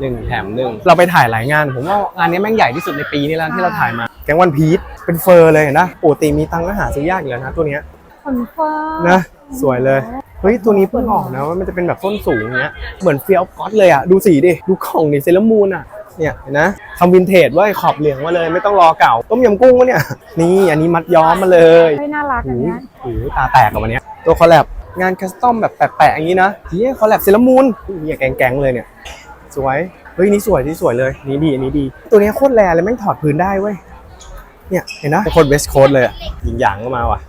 หนึ่งแถมหนึ่งเราไปถ่ายหลายงาน ผมว่างานนี้แม่งใหญ่ที่สุดในปีนี้แล้วที่เราถ่ายมา แกงวันพีชเป็นเฟอร์เลยเห็นนะปกติมีตังค์ก็หาซื้อยากอยู่แล้วนะตัวเนี้ยขนฟ้านะสวยเลยเฮ้ยตัวนี้เพิ่งออกนะว่ามันจะเป็นแบบส้นสูงอย่างเงี้ยเหมือนเฟียลก๊อตเลยอะดูสีดิดูของดิเซเลอร์มูนอะเนี่ยเห็นนะทำวินเทจเว่าขอบเหลืองมาเลยไม่ต้องรอเก่าต้มยำกุ้งวะเนี่ยนี่อันนี้มัดย้อมมาเลยเฮ้ยน่ารักอันหูเนี้ยหูตาแตกกับวันเนี้ยตัวคอลแลบงานคัสตอมแบบแปลกๆอย่างนี้นะเฮ้ยคอลแลบเซเลอร์มูนเนี่ยแกงๆเลยเนี่ย สวย เฮ้ยนี่สวยที่สวยเลยนี่ดีอันนี้ดี ตัวนี้โคตรแรงเลยแม่งถอดพื้นได้เว้ย เนี่ยเห็นนะเป็นคนเวสต์โคสเลยอะยิงหยางก็มาว่ะ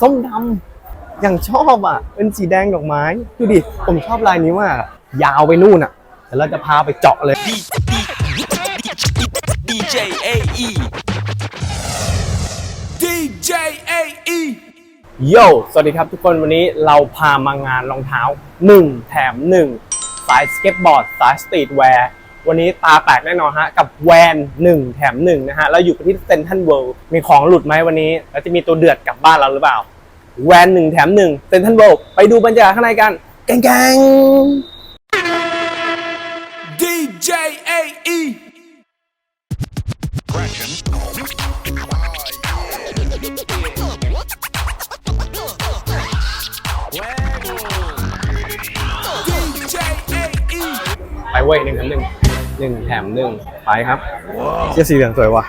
ส้มดำอย่างชอบอะ เป็นสีแดงดอกไม้ ดูดิ ผมชอบลายนี้มากอะยาวไปนู่นอะเดี๋ยวเราจะพาไปเจาะเลย DJ AE DJ AE โย สวัสดีครับทุกคนวันนี้เราพามางานรองเท้า 1 แถม 1 สายสเก็ตบอร์ด สายสตรีทแวร์ วันนี้ตาแตกแน่นอนฮะ กับแวน 1 แถม 1 นะฮะ เราอยู่ที่เซนทันเวิลด์มีของหลุดไหมวันนี้ แล้วจะมีตัวเดือดกลับบ้านเราหรือเปล่า แวน 1 แถม 1 เซนทันเวิลด์ไปดูบรรยากาศข้างในกันแกงๆ DJ ไปเว้ยหนึ่งแถมหนึ่งหนึ่งแถมหนึ่งไปครับเสื้อสีเหลืองสวยว่ะ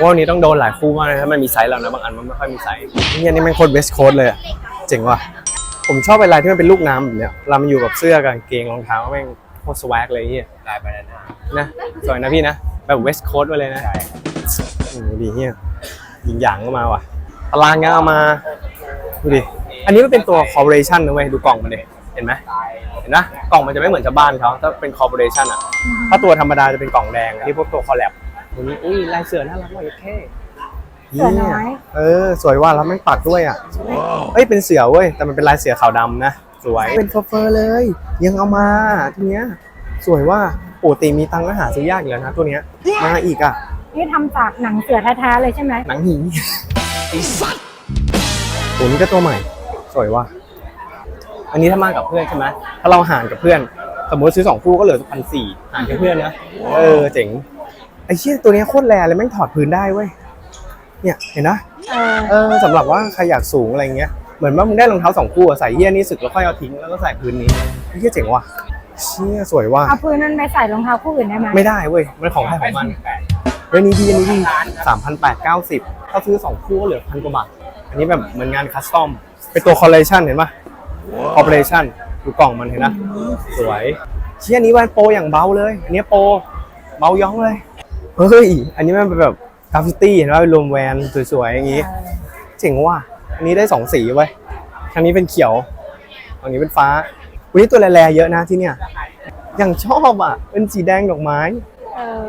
ว่าวันนี้ต้องโดนหลายคู่มากเลยถ้ามันมีไซส์แล้วนะบางอันมันไม่ค่อยมีไซส์นี่อันนี้มันโคตรเวสต์โค้ดเลยอะเจ๋งว่ะผมชอบเวลายที่มันเป็นลูกน้ำแบบเนี้ยเรามันอยู่กับเสื้อกับกางเกงรองเท้าแม่งโคตรสวกเลยเฮียได้ไปแล้วนะนะสวยนะพี่นะแบบเวสต์โค้ดไปเลยนะโอ้โหดีเฮียยิงหยางก็มาว่ะตารางยังเอามาดูดิอันนี้มันเป็นตัวคอร์ปอเรชันนะเว้ยดูกล่องมันดิเห็นไหมเห็ นนะกล่องมันจะไม่เหมือนชาวบ้านเขาถ้าเป็นคอร์ปอเรชันอะถ้าตัวธรรมดาจะเป็นกล่องแดงที่พวกตัวคอลแลบตัวนี้อุ้ยลายเสือน่ารักมากเลยแค่เสือน้อยเออ สวยว่าแล้วแม่งปักด้วยอะเอ้ยเป็นเสือเว้ยแต่มันเป็นลายเสือขาวดำนะสวยเป็นเฟอร์เฟอร์เลย ยังเอามาทีเนี้ยสวยว่าปกติมีตังค์ก็หาซื้อยากอยู่แล้วนะตัวเนี้ยมาอีกอะนี่ทำจากหนังเสือแท้ๆเลยใช่ไหมหนังหีตัวนี้ก็ตัวใหม่ สวยว่ะ อันนี้ถ้ามากับเพื่อนใช่ไหมถ้าเราหารกับเพื่อน สมมติซื้อสองคู่ก็เหลือพันสี่หารกับเพื่อนนะเออเจ๋งไอ้เชี่ยตัวเนี้ยโคตรแรงเลยแม่งถอดพื้นได้เว้ยเนี่ยเห็นนะเออเออสำหรับว่าใครอยากสูงอะไรเงี้ยเหมือนว่ามึงได้รองเท้าสองคู่อะใส่เฮี้ยนี่สึกแล้วค่อยเอาทิ้งแล้วก็ใส่พื้นนี้ไอ้เฮี้ยเจ๋งว่ะเชี่ยสวยว่ะเอาพื้นนั้นไปใส่รองเท้าคู่อื่นได้ไหมไม่ได้เว้ยมันของใครของมันเรื่องนี้ดีอันนี้ดีสามพันแปดเก้าสิบถ้าซื้อสองคู่ก็เหลือพันกว่าบาทอันนี้แบบเหมือนงานคัสตอมเป็นตัวคอลเลชันเห็นปะ คอร์ปอเรชันดูกล่องมันเห็นนะ สวย เชี่ยอันนี้แวนโปรอย่างเบาเลย อันนี้โปรเบาย้องเลย เฮ้ย อันนี้มันเป็นแบบกราฟฟิตี้เห็นว่าเป็นรวมแวนสวยๆอย่างงี้เออเจ๋งว่ะ อันนี้ได้สองสีไว้ยทางนี้เป็นเขียวทางนี้เป็นฟ้า วันนี้ตัวแร่ๆเยอะนะที่เนี่ย อย่างชอบอะ เป็นสีแดงดอกไม้เออ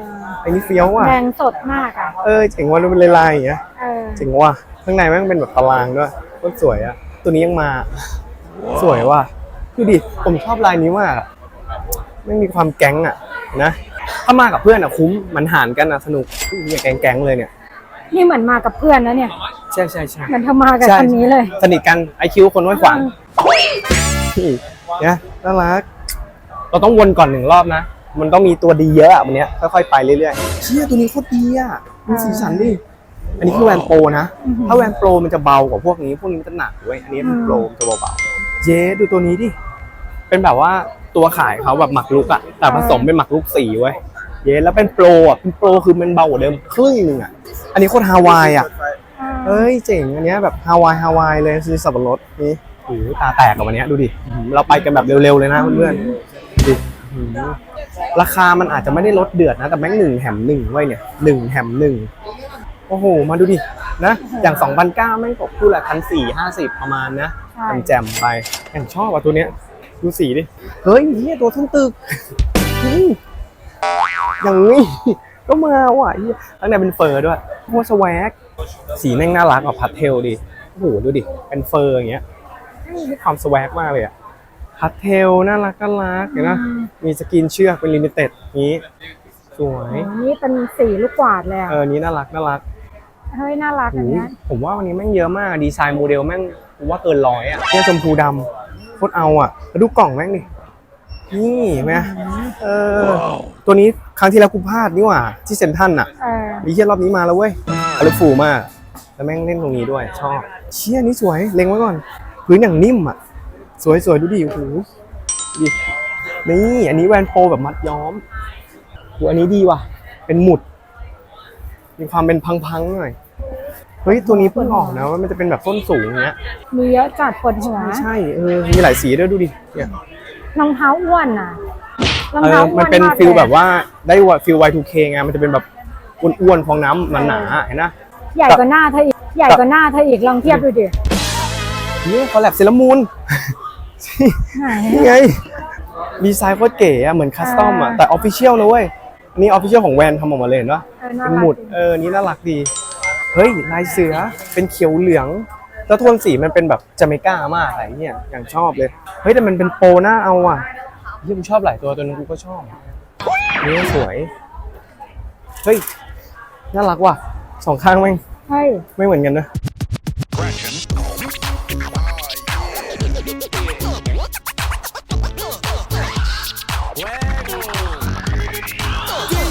อันนี้เฟี้ยวอะ แดงสดมากอะ เออเจ๋งว่ะดูเป็นลายๆอย่างเงี้ยเออเจ๋งว่ะ ข้างในแม่งเป็นแบบตารางด้วยโคตรสวยอะ ตัวนี้ยังมา สวยว่ะดูดิผมชอบลายนี้มากอะไม่งมีความแก๊งอะนะถ้ามากับเพื่อนอะคุ้มมันหารกันอะสนุกเนี่ยแก๊งๆเลยเนี่ย นี่เหมือนมากับเพื่อนนะเนี่ย ใช่ใช่ใช่เหมือนเธอมากับใช่คันนี้เลย สนิทกันไอคิวคนห้วยขวางนี่เนี่ยน่ารักเราต้องวนก่อนหนึ่งรอบนะ มันต้องมีตัวดีเยอะอะวันเนี้ยค่อยๆไปเรื่อยๆเชี่ยตัวนี้โคตรดีอะดูสีสันดิอันนี้คือแวนโปรนะอือหือถ้าแวนโปรมันจะเบากว่าพวกนี้ พวกนี้มันจะหนักเว้ยอันนี้เป็นโปรมันจะเบาๆ เย้ดูตัวนี้ดิ เป็นแบบว่าตัวขายเขาแบบหมักลุกอะแต่ผสมเป็นหมักลุกสีเว้ยเย้แล้วเป็นโปรอะเป็นโปรคือมันเบากว่าเดิมครึ่งหนึงอะอันนี้โคตรฮาวายอะเออเอ้ยเจ๋งอันเนี้ยแบบฮาวายฮาวายเลยซื้อสับปะรดนี่โอ้โหตาแตกกับวันเนี้ยดูดิอื้อหือเราไปกันแบบเร็วๆเลยนะเพื่อนๆดูอื้อหือราคามันอาจจะไม่ได้ลดเดือดนะ แต่แม่งหนึ่งแถมหนึ่งไว้เนี่ยหนึ่งแถมหนึ่งโอ้โห มาดูดินะ อย่าง2 0 0 9แม่งตกคู่ละพันสี่ห้าสิบประมาณนะใช่แจ่มๆไป อย่างชอบอะตัวเนี้ย ดูสีดิ เฮ้ยเนี่ยตัวทุ่นตึกเฮ้ยอย่างนี้ ก็มาว่ะเหี้ยข้างในเป็นเฟอร์ด้วยโคตรสวกสีแม่งน่ารักกับพัทเทลดิโอ้โหดูดิ เป็นเฟอร์อย่างเงี้ยมีความสวกมากเลยอะพัทเทลน่ารักน่ารักเห็นไหมมีสกินเชือกเป็นลิมิเต็ดนี้ สวยโอ้นี่เป็นสีลูกกวาดเลยอะเออนี้น่ารักน่ารักเฮ้ยน่ารักโอ้อันโหเนี้ยผมว่าวันนี้แม่งเยอะมากดีไซน์โมเดลแม่ง ผมว่าเกินร้อยอะเนี่ยชมพูดำโคตรเอาอะแล้วดูกล่องแม่งดินี่เห็นไหมเออ ตัวนี้ครั้งที่แล้วกูพลาดนี่หว่า ที่เซนทรันอะเออมีเชี่ยรอบนี้มาแล้วเว้ยอลิฟูมาก แล้วแม่งเล่นตรงนี้ด้วย ชอบ เชี่ยนี่สวย เล็งไว้ก่อน พื้นอย่างนิ่มอะ สวยสวยดูดิโอ้โหดินี่อันนี้แวนโปรแบบมัดย้อมดูอันนี้ดีว่ะ เป็นหมุด มีความเป็นพังๆหน่อย เฮ้ยตัวนี้เพิ่งออกนะว่ามันจะเป็นแบบส้นสูงอย่างเงี้ยมีเยอะจัดปวดหัวไม่ใช่เออมีหลายสีด้วยดูดิเนี่ยรองเท้าอ้วนอะรองเอเท้าออ้วนมันเป็นมากฟิลยแบบว่าได้ฟิล Y2K ไงมันจะเป็นแบบอ้วนๆฟองน้ำหนาๆเห็นนะใหญ่กว่าหน้าเธออีกใหญ่กว่าหน้าเธออีกลองเทียบดูดินี่คอลแลบเซรามูนไหนนี่ไงดีไซน์โคตรเก๋อะเหมือนคัสตอมอะอ่าแต่ออฟฟิเชียลนะเว้ยอันนี้ออฟฟิเชียลของแวนทำออกมาเลยเห็นปะเออน่าเป็นรักหมุดดีเออนี่น่ารักดี เฮ้ยลายเสือเป็นเขียวเหลือง แล้วโทนสีมันเป็นแบบจาเมกามากอะไรเงี้ยอย่างชอบเลย เฮ้ยแต่มันเป็นโปรหน้าเอาอะยี่กูชอบหลายตัวตัวนึงกูก็ชอบนี่สวย เฮ้ยน่ารักว่ะสองข้างแม่งเฮ้ยไม่เหมือนกันนะ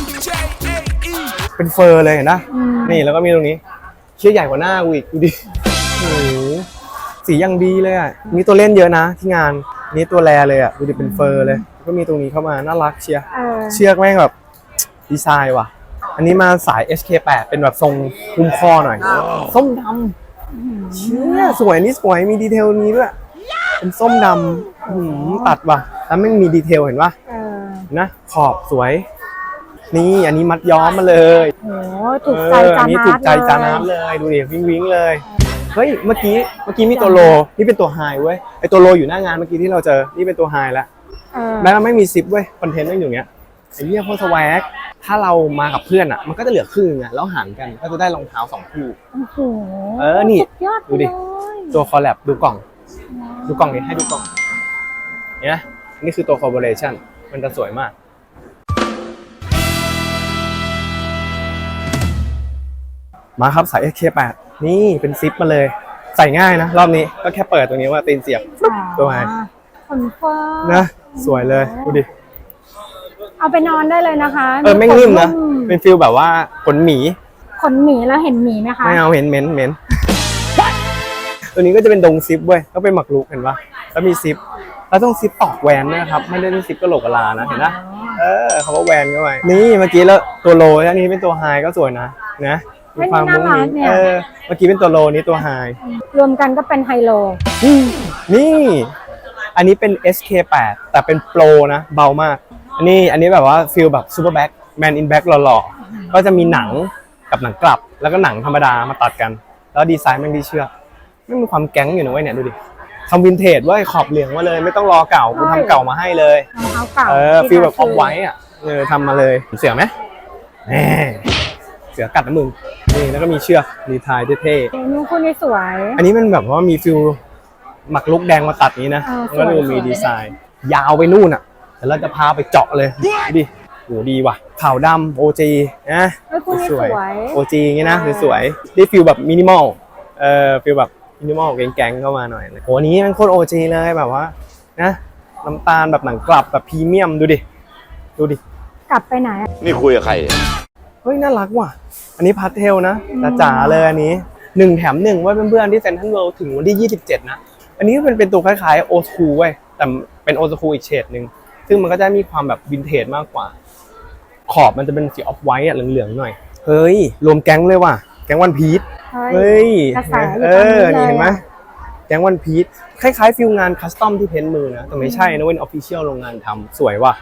DJ AE. เป็นเฟอร์เลยเห็นนะอืมนี่แล้วก็มีตรงนี้เชี่ยใหญ่กว่าหน้ากูอีกดูดิโอ้โหสียังดีเลยอะมีตัวเล่นเยอะนะที่งานนี่ตัวแรเลยอะดูดิเป็นเฟอร์เลย ก็มีตรงนี้เข้ามาน่ารักเชียร์เออเชือกแม่งแบบดีไซน์ว่ะ อันนี้มาสาย SK8 เป็นแบบทรงคุมคอหน่อย ส้มดำเชี่ยสวยนี่สวยมีดีเทลนี้ด้วยเป็นส้มดำอื้อหือตัดว่ะ แล้วแม่งมีดีเทลเห็นปะเออนะขอบสวย นี่อันนี้มัดย้อมมาเลยโหถูกใจเออจาอันนี้นาถูร์กดใจจานาร์ดเลยดูดิวิงวิงเลยเฮ้ยเมื่อกี้เมื่อกี้มีตัวโลนี่เป็นตัวไฮเว้ยไอตัวโลอยู่หน้างานเมื่อกี้ที่เราเจอนี่เป็นตัวไฮแล้วเออแม้เราไม่มีซิปเว้ยคอนเทนต์ต้องอยู่อย่างเงี้ยไอ้เหี้ยโคตรสวกถ้าเรามากับเพื่อนอะ มันก็จะเหลือครึ่งอะแล้วหารกันก็จะได้รองเท้าสองคู่โอ้โหเออนี่สุดยอดดูดิเลยตัวคอลแลบดูกล่อง ดูกล่องนี้ให้ดูกล่องเนี่ยนี่คือตัวคอ r บ o r a t i o n มันจะสวยมาก มาครับสาย SK8 นี่เป็นซิปมาเลย ใส่ง่ายนะ รอบนี้ก็แค่เปิดตรงนี้ว่าตีนเสียบอ๋อตัวไหนขนเฟอร์นะสวยเลยดูดิเอาไปนอนได้เลยนะคะ เออแม่งนิ่มนะขเป็นฟิลแบบว่าขนหมีขนหมีแล้วเห็นหมีไหมคะไม่เอาเห็นเหม็นเหม็นตัวนี้ก็จะเป็นดงซิปเว้ยก็เป็นหมักลุกเห็นปะแล้วมีซิปแล้วต้องซิปตอกแวนด้วยนะครับไม่ได้เป็นซิปกระโหลกกะลานะเห็นปะเออเขาว่าแวนเข้าไปนี่เมื่อกี้แล้วตัวโลอันนี้เป็นตัวไฮก็สวยนะนะ มีความมุ้งมิ้งเออเมื่อกี้เป็นตัวโลนี้ตัวไฮรวมกันก็เป็นไฮโล นี่ อันนี้เป็น SK8 แต่เป็นโปรนะเบามาก อันนี้อันนี้แบบว่าฟิลแบบซูเปอร์แบ็คแมนอินแบ็คหล่อๆ ก็จะมีหนังกับหนังกลับ แล้วก็หนังธรรมดามาตัดกัน แล้วดีไซน์แม่งดีเชื่อไม่มีความแก๊งอยู่นะเว้ยเนี่ยดูดิทำวินเทจเว้ยขอบเหลืองมาเลย ไม่ต้องรอเก่ากูทำเก่ามาให้เลยรองเท้าเก่าเออที่ฟิลแบบอทาอฟไว้อะเออทำมาเลยเสือไหมแหม เสือกัดนะมึงนี่แล้วก็มีเชือกดีไทายเท่ๆเออนุ่งคุณนี่สวย อันนี้มันแบบว่ามีฟิลหมักลุกแดงมาตัดนี้นะเออมันก็ดูสวยมีสวยดีไซน์ ยาวไปนู่นอะแต่เราจะพาไปเจาะเลยดูดิโหดีว่ะขาวดำโอจีนะเอ้ยคุณนี่สวยโอจีอย่างงี้นะเออสวยๆได้ฟิลแบบมินิมอลเอ่อฟิลแบบมินิมอลแก๊งๆเข้ามาหน่อยโหอันนี้มันโคตรโอจีเลยแบบว่านะน้ำตาลแบบหนังกลับแบบพรีเมียมดูดิ ดูดิ กลับไปไหนอะนี่คุยกับใคร เนี่ยเฮ้ยน่ารักว่ะ อันนี้พาสเทลนะจ๋าๆเลยอันนี้หนึ่งแถมหนึ่งไว้เพื่อนๆที่เซ็นทรัลเวิลด์ถึงวันที่ 27 นะ อันนี้เป็นเป็นตัวคล้ายๆโอ o ูเว้ยแต่เป็นโอ o ูอีกเฉดหนึ่งซึ่งมันก็จะมีความแบบวินเทจมากกว่า ขอบมันจะเป็นสีออฟไวท์อะเหลืองๆหน่อย เฮ้ย รวมแก๊งเลยว่ะ แก๊งวันพีชเฮ้ยเฮ้ยกระแสอยู่เอตอนนี้อนี่เห็นไหมเลยอะแก๊งวันพีชคล้ายๆฟิลงานคัสตอมที่เพ้นท์มือนะ แต่ไม่ใช่นะเว้นออฟฟิเชียลโรงงานทำสวยว่ะ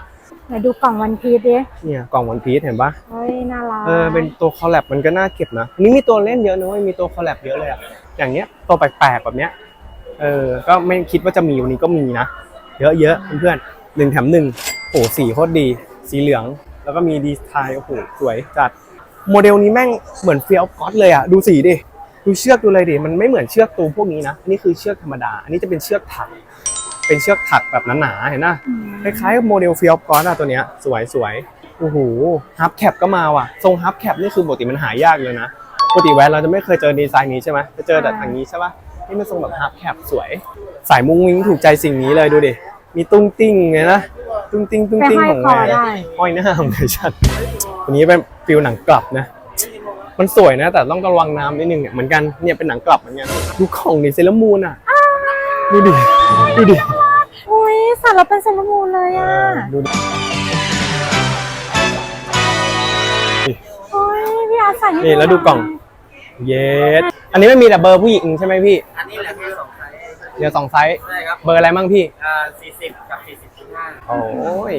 ไหนดูกล่องวันพีชดิเนี่ยกล่องวันพีชเห็นปะเฮ้ยน่ารักเออเป็นตัวคอลแลบมันก็น่าเก็บนะอันนี่มีตัวเล่นเยอะนะเว้ยมีตัวคอลแลบเยอะเลยอะอย่างเนี้ยตัวแปลกๆแบบเนี้ยเออก็ไม่คิดว่าจะมีวันนี้ก็มีนะเยอะๆเพื่อนๆหนึ่งแถมหนึ่งโอ้สีโคตรดี สีเหลือง แล้วก็มีดีไซน์โอ้โหสวยจัดโมเดลนี้แม่งเหมือนเฟียลก๊อตเลยอะดูสีดิดูเชือกดูเลยดิมันไม่เหมือนเชือกตูพวกนี้นะอันนี้คือเชือกธรรมดา อันนี้จะเป็นเชือกถัก เป็นเชือกถักแบบหนาๆเห็นปะอืมคล้ายๆกับโมเดลฟิลกอนอะตัวเนี้ยสวยสวยโอ้โหฮับแคปก็มาว่ะ ทรงฮับแคปนี่คือปกติมันหายากเลยนะปกติแวนเราจะไม่เคยเจอดีไซน์นี้ใช่ไหมจะเจอแต่ทางนี้ใช่ปะนี่มันทรงแบบฮับแคปสวย สายมุ้งมิ้งถูกใจสิ่งนี้เลยดูดิมีตุ้งติ้งไงนะตุ้งติ้งตุ้งไปติ้งห้อยของคอแม่ได้ห้อยหน้าของไอชัดอันนี้เป็นฟิลหนังกลับนะมันสวยนะ แต่ต้องระวังน้ำนิดนึงเนี่ยเหมือนกันเนี่ยเป็นหนังกลับเหมือนกันดูของดิเซเลอร์มูนอะ ดูดิ ดูดิ อุ้ยสัตว์เราเป็นเซเลอรามูนเลยเออะอดูดิโอ้ยพี่อาร์ตใส่ให้นี่แล้วดูกล่อง เยสอันนี้ไม่มีแต่เบอร์ผู้หญิงใช่ไหมพี่ อันนี้เหลือแค่สองไซส์เดี๋ยวสองไซส์ ใช่ครับเบอร์อะไรบ้างพี่ อ่าสี่สิบกับสี่สิบจุดห้าโอ้ย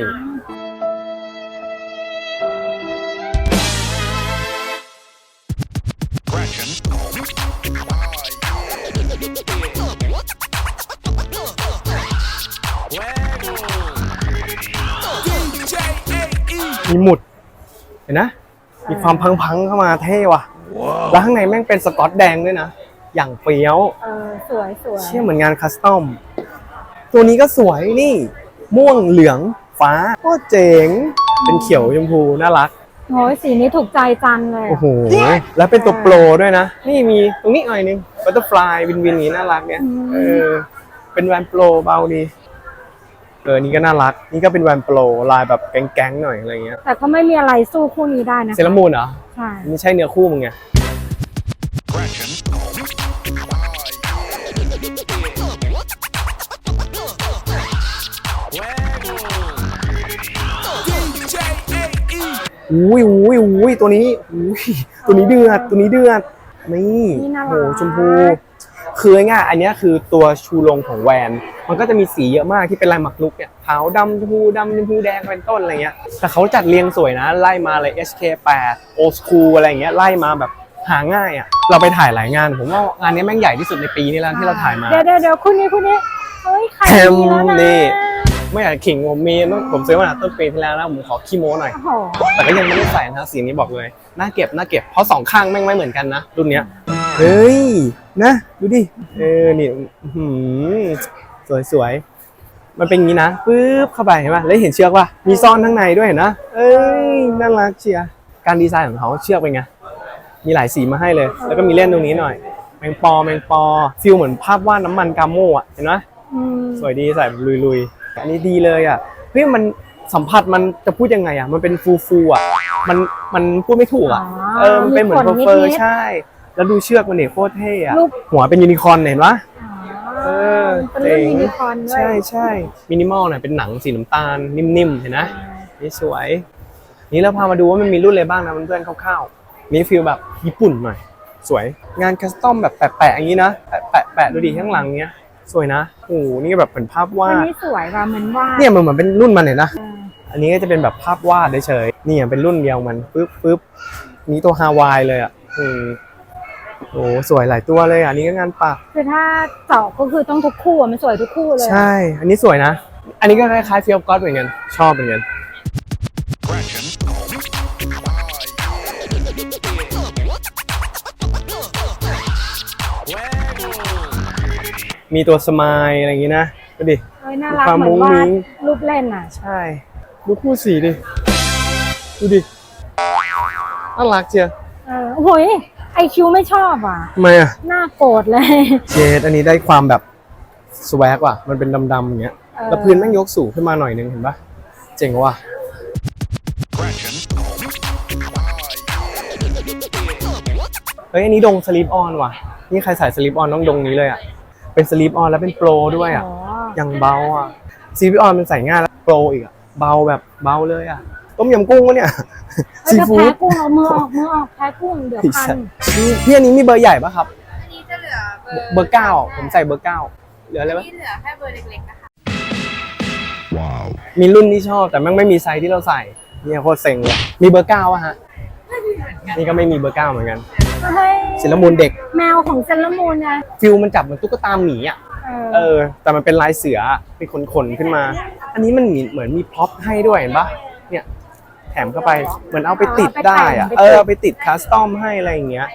DJ มีหมุด เห็นนะ มีความพังๆเข้ามาเท่ว่ะ แล้วข้างในแม่งเป็นสกอตแดงด้วยนะ อย่างเฟี้ยว เออสวยสวยเชื่อเหมือนงานคัสตอม ตัวนี้ก็สวยนี่ ม่วงเหลืองฟ้าก็เจ๋ง เป็นเขียวชมพูน่ารักโอ้ยสีนี้ถูกใจจันเลย โอ้อะโห แล้วเป็นตัวโปรด้วยนะ นี่มีตรงนี้หน่อยนึงบัตเตอร์ฟลายวินวินนี้น่ารักเนี่ย เออ เป็นแวนโปรเบาดี เออนี่ก็น่ารัก นี่ก็เป็นแวนโปรลายแบบแก๊งๆหน่อยอะไรเงี้ยแต่ก็ไม่มีอะไรสู้คู่นี้ได้นะเซรามูนเหรอใช่ไม่ใช่เนื้อคู่มึงไง DJ AE อุ้ยอุ้ยอุ้ยตัวนี้อุ้ยตัวนี้เดือดตัวนี้เดือดนี่นี่น่าโหรักชมพู คือง่ายๆอันเนี้ยคือตัวชูโรงของแวน มันก็จะมีสีเยอะมากที่เป็นลายหมักลุกเนี่ยขาวดำชมพูดำชมพูแดงเป็นต้นอะไรเงี้ยแต่เขาจัดเรียงสวยนะ ไล่มาเลย HK8 Old School อะไรเงี้ยไล่มาแบบหาง่ายอะเราไปถ่ายหลายงาน ผมว่างานนี้แม่งใหญ่ที่สุดในปีนี้แล้วที่เราถ่ายมาเดี๋ยวเดี๋ยวเดี๋ยวคู่นี้คู่นี้เฮ้ยใครแฮมมีแล้วนะนี่ไม่อยากขิงผมมีผมซื้อมาตั้งแต่ต้นปีที่แล้วนะผมขอขี้โม้หน่อยโอ้โหแต่ก็ยังไม่ได้ใส่นะสีนี้บอกเลยน่าเก็บน่าเก็บเพราะสองข้างแม่งไม่เหมือนกันนะรุ่นเนี้ยเฮ้ยนะดูดิเออนี่อื้อหือ สวยสวยมันเป็นอย่างนี้นะปึ๊บเข้าไปเห็นป่ะแล้วเห็นเชือกป่ะมีซ่อนข้างในด้วยเห็นนะเอ้ยน่ารักเชียร์การดีไซน์ของเขาเชือกเป็นไงมีหลายสีมาให้เลย แล้วก็มีเล่นตรงนี้หน่อย แมงปอแมงปอฟิลเหมือนภาพวาดน้ำมันกาโม่อะเห็นไหมอืมสวยดีใส่แบบลุยๆอันนี้ดีเลยอะเฮ้ยมันสัมผัสมันจะพูดยังไงอะ มันเป็นฟูฟูๆอะ มันมันพูดไม่ถูกอะ เออ มันเป็นเหมือนเฟอร์เฟอร์ใช่ แล้วดูเชือกมันเนี่ยโคตรเท่อะรูปหัวเป็นยูนิคอร์นเห็นปะ เออเป็นรุ่นมินิคอนด้วยใช่ใช่มินิมอลเนี่ยเป็นหนังสีน้ำตาลนิ่มๆเห็นนะนี่สวย นี่เราพามาดูว่ามันมีรุ่นอะไรบ้างนะเพื่อนๆคร่าวๆนี่ฟิลแบบญี่ปุ่นหน่อย สวยงานคัสตอมแบบแปะๆอย่างนี้นะแปะๆแปะดูดิข้างหลังเนี้ยสวยนะโอ้โหนี่แบบเป็นภาพวาอันดนี้สวยว่ะเหมือนว่าเนี่ยมันเหมือนเป็นรุ่นมันเห็นนะเอออันนี้ก็จะเป็นแบบภาพวาดเฉยๆนี่อะเป็นรุ่นเดียวมันปึ๊บปึ๊บนี่ตัวฮาวายเลยอะอืม โอ้สวยหลายตัวเลยอะอันนี้ก็งานปักคือถ้าเจาะก็คือต้องทุกคู่อะมันสวยทุกคู่เลยอะใช่ อันนี้สวยนะ อันนี้ก็คล้ายๆเฟียลก็อตเหมือนกันชอบเหมือนกันมีตัวสมายอะไรอย่างงี้นะดูดิ เอ้ยน่ารักความเหมือนมุ้งวามิ้ดง รูปเล่นอะ ใช่ ดูคู่สีดิ ดูดิน่ารักเจีย เออโอ้ย ไอคิวไม่ชอบอะ ทำไมอะหน้าโกรธเลยเจดอันนี้ได้ความแบบสวกว่ะ มันเป็นดำๆอย่างเงี้ย เออ แล้วพื้นแม่งยกสูงขึ้นมาหน่อยนึงเห็นปะเจ๋งว่ะ เฮ้ย อันนี้ดงสลีปออนว่ะ นี่ใครใส่สลีปออนต้องดงนี้เลยอะ เป็นสลีปออนแล้วเป็นโปรด้วยอะ อ๋อยังเบาอะสลีปออนมันใส่ง่ายแล้วโปรอีกอะ เบาแบบเบาเลยอะ ต้มยำกุ้งวะเนี่ยเอ้ยซีถ้าฟู้แพ้ดกุ้งเอามือออกมือออกแพ้กุ้งเดี๋ยวพันพี่พี่อันนี้มีเบอร์ใหญ่ปะครับอันนี้จะเหลือเบอร์เบอร์เก้าผมใส่เบอร์เก้าเหลืออะไรปะที่เหลือแค่เบอร์เล็กๆนะคะมีรุ่นที่ชอบแต่แม่งไม่มีไซส์ที่เราใส่เนี่ยโคตรเซ็งเลยมีเบอร์เก้าอะฮะนี่ก็ไม่มีเบอร์เก้าเหมือนกันเฮ้ยศิลมูลเด็ก แมวของเซนละมูนไงฟิลมันจับเหมือนตุ๊กตาหมีอะเออเออ แต่มันเป็นลายเสือเป็นขนๆขึ้นมา อันนี้มันเหมือนมีพร็อพให้ด้วยเห็นปะเนี่ย แถมเข้าไปเหมือนเอาไปติดได้อะเออเอาไปติดคัสตอมให้อะไรอย่างเงี้ย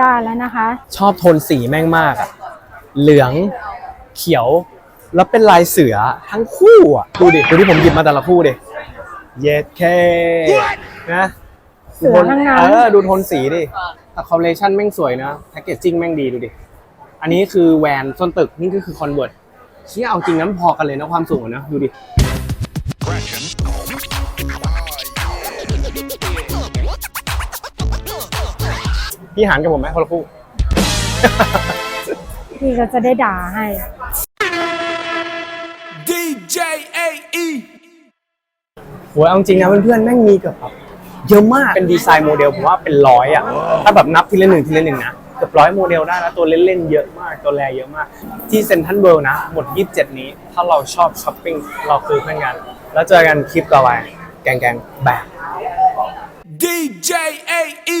ได้แล้วนะคะ ชอบโทนสีแม่งมากอะเหลืองเขียวแล้วเป็นลายเสือทั้งคู่อะดูดิดูที่ผมหยิบมาแต่ละคู่ดิเย็ดแค่นะเสือทั้งนั้นเออดูโทนสีดิแต่คอลเลชันแม่งสวยนะแพคเกจจิ้งแม่งดีดูดิ อันนี้คือแวนส้นตึกนี่ก็คือคอนเวิร์ตเชี่ยเอาจริงนั้นพอกันเลยนะความสูงนะดูดิ พี่หันกับผมไหมคนละคู่ พี่ก็จะได้ด่าให้ DJ AE. โหเอาจริงนะเพื่อนๆแม่งมีเกือบแบบเยอะมากเป็นดีไซน์โมเดลผมว่าเป็นร้อยอะถ้าแบบนับทีละหนึ่งทีละหนึ่งนะเกือบร้อยโมเดลได้แล้วตัวเล่นๆเยอะมากตัวแรเยอะมาก ที่เซ็นทรัลเวิลด์นะหมด 27 นี้ ถ้าเราชอบช้อปปิ้งเราซื้อเพื่อนกัน แล้วเจอกันคลิปต่อไปแกงๆแบบ DJ AE.